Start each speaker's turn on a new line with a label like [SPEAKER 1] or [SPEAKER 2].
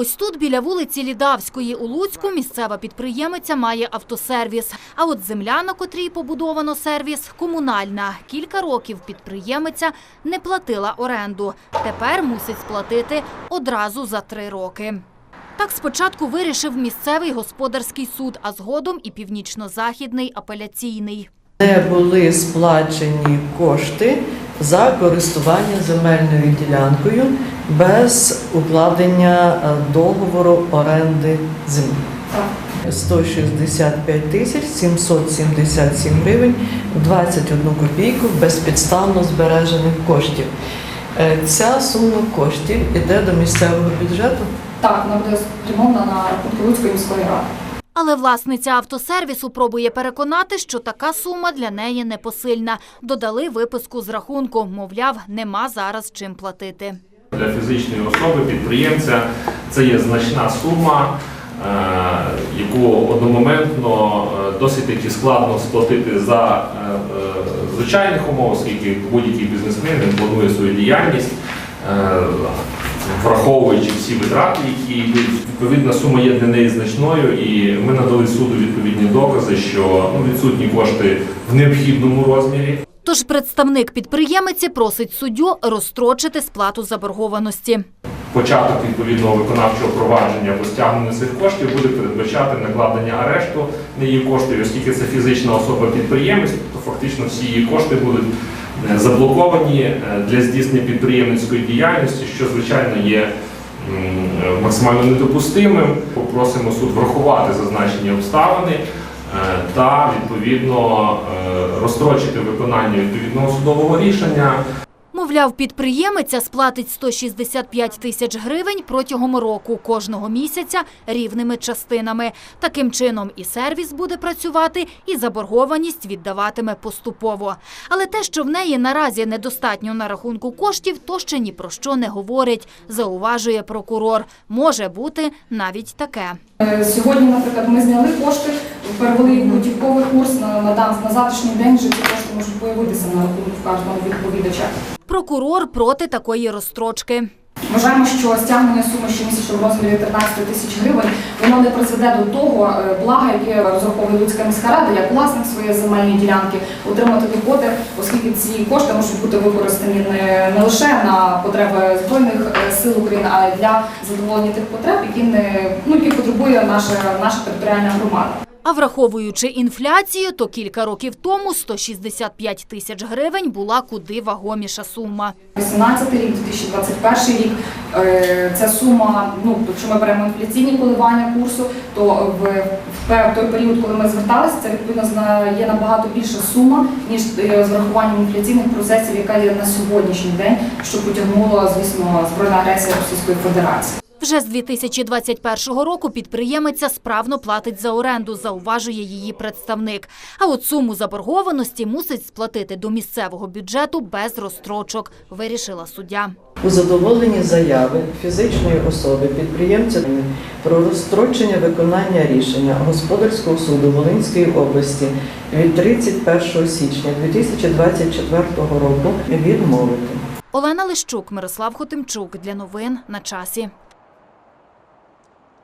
[SPEAKER 1] Ось тут, біля вулиці Лідавської у Луцьку, місцева підприємиця має автосервіс. А от земля, на котрій побудовано сервіс, комунальна. Кілька років підприємиця не платила оренду. Тепер мусить сплатити одразу за три роки. Так спочатку вирішив місцевий господарський суд, а згодом і північно-західний апеляційний.
[SPEAKER 2] Не були сплачені кошти за користування земельною ділянкою без укладення е, договору оренди землі. 165 тисяч 777 гривень 21 копійку безпідставно збережених коштів. Е, Ця сума коштів іде до місцевого бюджету.
[SPEAKER 3] Так, вона буде спрямована на рахунки Луцької міської ради.
[SPEAKER 1] Але власниця автосервісу пробує переконати, що така сума для неї непосильна. Додали виписку з рахунку, мовляв, нема зараз чим платити.
[SPEAKER 4] Для фізичної особи, підприємця це є значна сума, е, яку одномоментно е, досить таки складно сплатити за е, звичайних умов, оскільки будь-який бізнесмен планує свою діяльність, враховуючи всі витрати, які йдуть. Відповідна сума є для неї значною, і ми надали суду відповідні докази, що ну, відсутні кошти в необхідному розмірі.
[SPEAKER 1] Тож представник підприємиці просить суддю розстрочити сплату заборгованості.
[SPEAKER 4] початок відповідного виконавчого провадження по стягненню цих коштів буде передбачати накладення арешту на її кошти, оскільки це фізична особа-підприємець, то фактично всі її кошти будуть заблоковані е, для здійснення підприємницької діяльності, що звичайно є е, максимально недопустимим. Попросимо суд врахувати зазначені обставини е, та відповідно е, розстрочити виконання відповідного судового рішення.
[SPEAKER 1] Мовляв, підприємиця сплатить 165 тисяч гривень протягом року кожного місяця рівними частинами. Таким чином і сервіс буде працювати, і заборгованість віддаватиме поступово. Але те, що в неї наразі недостатньо на рахунку коштів, то ще ні про що не говорить, зауважує прокурор. Може бути навіть таке.
[SPEAKER 3] Е, Сьогодні, наприклад, ми зняли кошти, перевели в готівковий курс на, на, на завтрашній день вже ці кошти можуть появитися на рахунку кожного відповідача.
[SPEAKER 1] Прокурор проти такої розстрочки.
[SPEAKER 3] Вважаємо, що стягнення суми щомісячно в розмірі 13 тисяч гривень воно не призведе до того е, блага, яке розраховує Луцька міська рада як власник своєї земельної ділянки, отримати доходи, оскільки ці кошти можуть бути використані не, не лише на потреби збройних е, сил України, а й для задоволення тих потреб, які не ну які потребує наша наша територіальна громада.
[SPEAKER 1] А враховуючи інфляцію, то кілька років тому 165 тисяч гривень була куди вагоміша сума.
[SPEAKER 3] 18 рік, 2021 рік. е, Ця сума, ну якщо ми беремо інфляційні коливання курсу, то в, той період, коли ми зверталися, це відповідно є набагато більша сума, ніж е, з врахуванням інфляційних процесів, яка є на сьогоднішній день, що потягнуло, звісно, збройна агресія Російської Федерації.
[SPEAKER 1] Вже з 2021 року підприємиця справно платить за оренду, зауважує її представник. А от суму заборгованості мусить сплатити до місцевого бюджету без розстрочок, вирішила суддя.
[SPEAKER 2] У задоволенні заяви фізичної особи підприємця про розстрочення виконання рішення господарського суду Волинської області від 31 січня 2024 року відмовити.
[SPEAKER 1] Олена Лищук, Мирослав Хотимчук. Для новин на часі.